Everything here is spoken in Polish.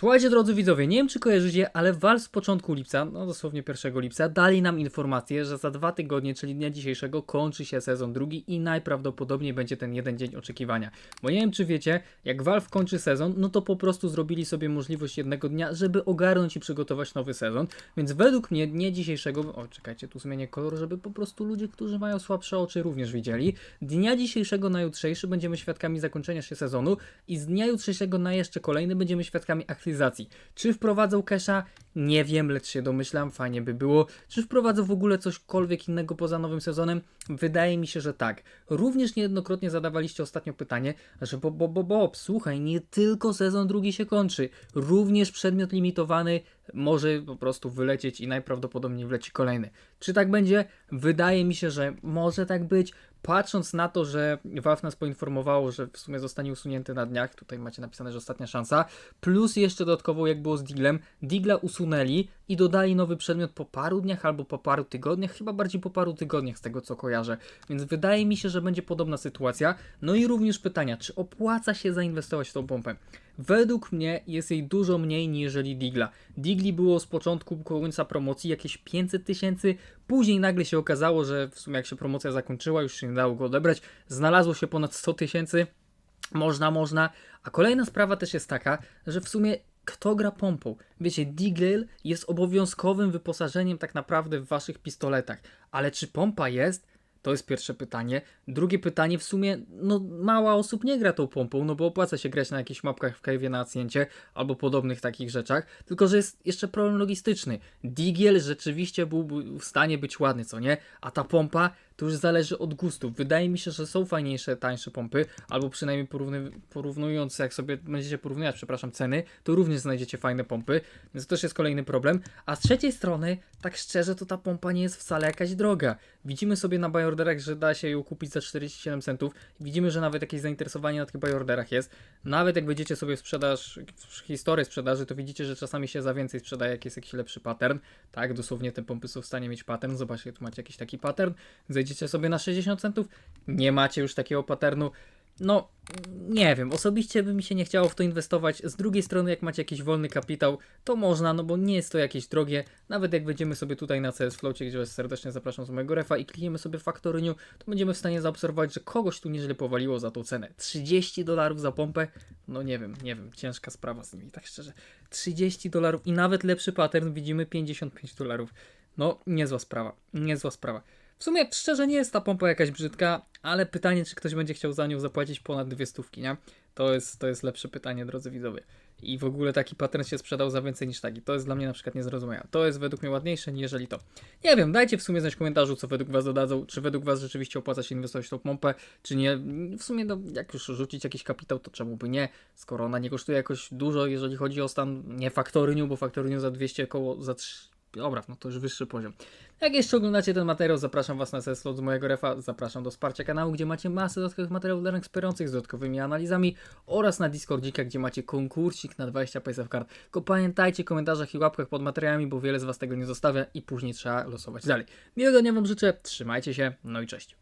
Słuchajcie, drodzy widzowie, nie wiem czy kojarzycie, ale Valve z początku lipca, no dosłownie 1 lipca, dali nam informację, że za dwa tygodnie, czyli dnia dzisiejszego, kończy się sezon drugi i najprawdopodobniej będzie ten jeden dzień oczekiwania. Bo nie wiem czy wiecie, jak Valve kończy sezon, no to po prostu zrobili sobie możliwość jednego dnia, żeby ogarnąć i przygotować nowy sezon, więc według mnie dnia dzisiejszego, o czekajcie, tu zmienię kolor, żeby po prostu ludzie, którzy mają słabsze oczy również widzieli, dnia dzisiejszego na jutrzejszy będziemy świadkami zakończenia się sezonu i z dnia jutrzejszego na jeszcze kolejny będziemy świadkami aktywizacji. Czy wprowadzą Kesha? Nie wiem, lecz się domyślam, fajnie by było. Czy wprowadzą w ogóle cośkolwiek innego poza nowym sezonem? Wydaje mi się, że tak. Również niejednokrotnie zadawaliście ostatnio pytanie, że bo, bo, bo, Bob, słuchaj, nie tylko sezon drugi się kończy, również przedmiot limitowany może po prostu wylecieć i najprawdopodobniej wleci kolejny. Czy tak będzie? Wydaje mi się, że może tak być. Patrząc na to, że Valve nas poinformowało, że w sumie zostanie usunięty na dniach, tutaj macie napisane, że ostatnia szansa, plus jeszcze dodatkowo jak było z Diglem, Digla usunęli i dodali nowy przedmiot po paru dniach albo po paru tygodniach, chyba bardziej po paru tygodniach z tego co kojarzę, więc wydaje mi się, że będzie podobna sytuacja. No i również pytania, czy opłaca się zainwestować w tą pompę? Według mnie jest jej dużo mniej niż Digla. Digli było z początku końca promocji jakieś 500 tysięcy, później nagle się okazało, że w sumie jak się promocja zakończyła, już się nie dało go odebrać, znalazło się ponad 100 tysięcy, można, można. A kolejna sprawa też jest taka, że w sumie kto gra pompą? Wiecie, Deagle jest obowiązkowym wyposażeniem tak naprawdę w waszych pistoletach, ale czy pompa jest? To jest pierwsze pytanie. Drugie pytanie, w sumie, no mało osób nie gra tą pompą, no bo opłaca się grać na jakichś mapkach w kajwie na Asciencie albo podobnych takich rzeczach, tylko że jest jeszcze problem logistyczny. Digiel rzeczywiście byłby w stanie być ładny, co nie? A ta pompa to już zależy od gustów. Wydaje mi się, że są fajniejsze, tańsze pompy, albo przynajmniej porówny, porównując, jak sobie będziecie porównywać, przepraszam, ceny, to również znajdziecie fajne pompy, więc to też jest kolejny problem. A z trzeciej strony, tak szczerze, to ta pompa nie jest wcale jakaś droga. Widzimy sobie na bajorderach, że da się ją kupić za 47 centów. Widzimy, że nawet jakieś zainteresowanie na tych bajorderach jest. Nawet jak będziecie sobie w sprzedaż, w historię sprzedaży, to widzicie, że czasami się za więcej sprzedaje, jak jest jakiś lepszy pattern. Tak, dosłownie te pompy są w stanie mieć pattern. Zobaczcie, tu macie jakiś taki pattern. Zejdziecie sobie na 60 centów, nie macie już takiego patternu. No, nie wiem, osobiście by mi się nie chciało w to inwestować. Z drugiej strony, jak macie jakiś wolny kapitał, to można, no bo nie jest to jakieś drogie. Nawet jak wejdziemy sobie tutaj na CS Flowcie, gdzie Was serdecznie zapraszam z mojego refa i klikniemy sobie w Factoryniu, to będziemy w stanie zaobserwować, że kogoś tu nieźle powaliło za tą cenę. 30 dolarów za pompę? No nie wiem, nie wiem, ciężka sprawa z nimi, tak szczerze. 30 dolarów i nawet lepszy pattern widzimy 55 dolarów. No, niezła sprawa, niezła sprawa. W sumie szczerze nie jest ta pompa jakaś brzydka, ale pytanie, czy ktoś będzie chciał za nią zapłacić ponad dwie stówki, nie? To jest, to jest lepsze pytanie, drodzy widzowie. I w ogóle taki pattern się sprzedał za więcej niż taki. To jest dla mnie na przykład niezrozumiałe. To jest według mnie ładniejsze, niżeli to. Nie wiem, dajcie w sumie znać w komentarzu, co według Was dodadzą. Czy według Was rzeczywiście opłaca się inwestować w tą pompę, czy nie. W sumie, no, jak już rzucić jakiś kapitał, to czemu by nie? Skoro ona nie kosztuje jakoś dużo, jeżeli chodzi o stan, nie faktoryniu, bo faktoryniu za 200 około, za 3 Dobra, no to już wyższy poziom. Jak jeszcze oglądacie ten materiał, zapraszam Was na sesję z mojego refa, zapraszam do wsparcia kanału, gdzie macie masę dodatkowych materiałów dla eksperymentujących z dodatkowymi analizami oraz na Discordzika, gdzie macie konkursik na 20 PSF kart. Tylko pamiętajcie w komentarzach i łapkach pod materiałami, bo wiele z Was tego nie zostawia i później trzeba losować dalej. Miłego dnia Wam życzę, trzymajcie się, no i cześć.